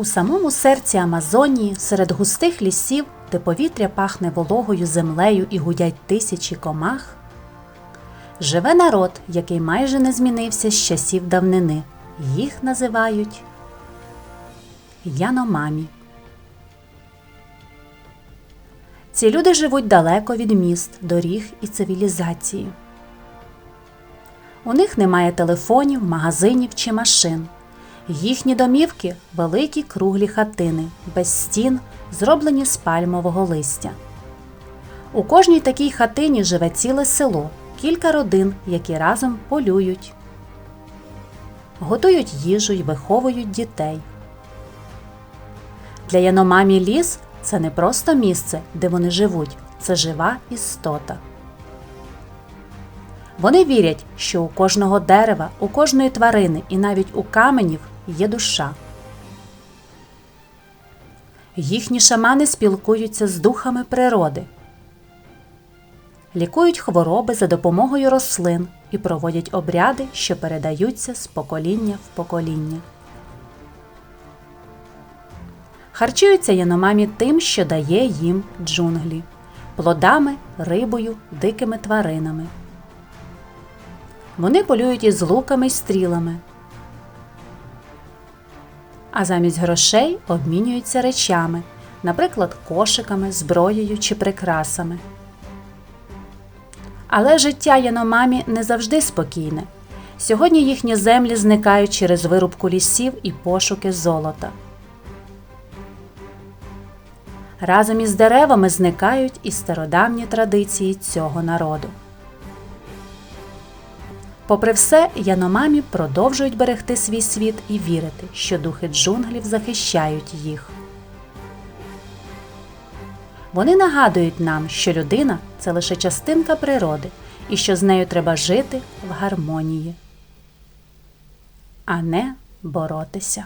У самому серці Амазонії, серед густих лісів, де повітря пахне вологою землею і гудять тисячі комах, живе народ, який майже не змінився з часів давнини. Їх називають Яномамі. Ці люди живуть далеко від міст, доріг і цивілізації. У них немає телефонів, магазинів чи машин. Їхні домівки великі круглі хатини, без стін, зроблені з пальмового листя. У кожній такій хатині живе ціле село, кілька родин, які разом полюють, готують їжу й виховують дітей. Для Яномамі ліс це не просто місце, де вони живуть, це жива істота. Вони вірять, що у кожного дерева, у кожної тварини і навіть у каменів є душа. Їхні шамани спілкуються з духами природи, лікують хвороби за допомогою рослин і проводять обряди, що передаються з покоління в покоління. Харчуються яномамі тим, що дає їм джунглі плодами, рибою, дикими тваринами. Вони полюють із луками й стрілами, а замість грошей обмінюються речами, наприклад, кошиками, зброєю чи прикрасами. Але життя Яномамі не завжди спокійне. Сьогодні їхні землі зникають через вирубку лісів і пошуки золота. Разом із деревами зникають і стародавні традиції цього народу. Попри все, Яномамі продовжують берегти свій світ і вірити, що духи джунглів захищають їх. Вони нагадують нам, що людина це лише частинка природи і що з нею треба жити в гармонії, а не боротися.